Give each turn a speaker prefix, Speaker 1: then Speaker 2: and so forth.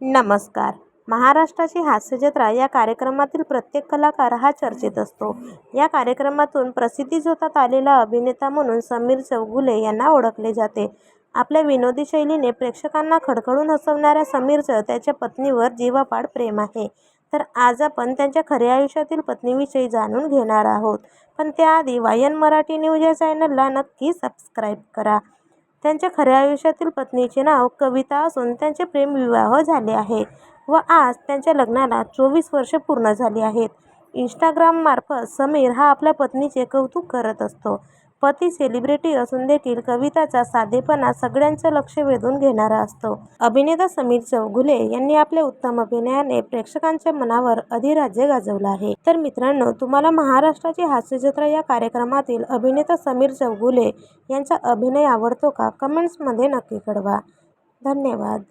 Speaker 1: नमस्कार. महाराष्ट्राची हास्यजत्रा या कार्यक्रमातील प्रत्येक कलाकार हा चर्चेत असतो. या कार्यक्रमातून प्रसिद्धीझोतात आलेला अभिनेता म्हणून समीर चौगुले यांना ओळखले जाते. आपल्या विनोदी शैलीने प्रेक्षकांना खडखडून हसवणाऱ्या समीरचं त्याच्या पत्नीवर जीवापाड प्रेम आहे. तर आज आपण त्यांच्या खऱ्या आयुष्यातील पत्नीविषयी जाणून घेणार आहोत. पण त्याआधी वायन मराठी न्यूज या चॅनलला नक्की सबस्क्राईब करा. त्यांच्या खऱ्या आयुष्यातील पत्नीचे नाव कविता असून त्यांचे प्रेमविवाह झाले आहे व आज त्यांच्या लग्नाला चोवीस वर्ष पूर्ण झाली आहेत. इंस्टाग्राममार्फत समीर हा आपल्या पत्नीचे कौतुक करत असतो. पती सेलिब्रिटी असून देखील कविताचा साधेपणा सगळ्यांचं लक्ष वेधून घेणारा असतो. अभिनेता समीर चौगुले यांनी आपल्या उत्तम अभिनयाने प्रेक्षकांच्या मनावर अधिराज्य गाजवलं आहे. तर मित्रांनो तुम्हाला महाराष्ट्राची हास्यजत्रा या कार्यक्रमातील अभिनेता समीर चौगुले यांचा अभिनय आवडतो का? कमेंट्समध्ये नक्की कळवा. धन्यवाद.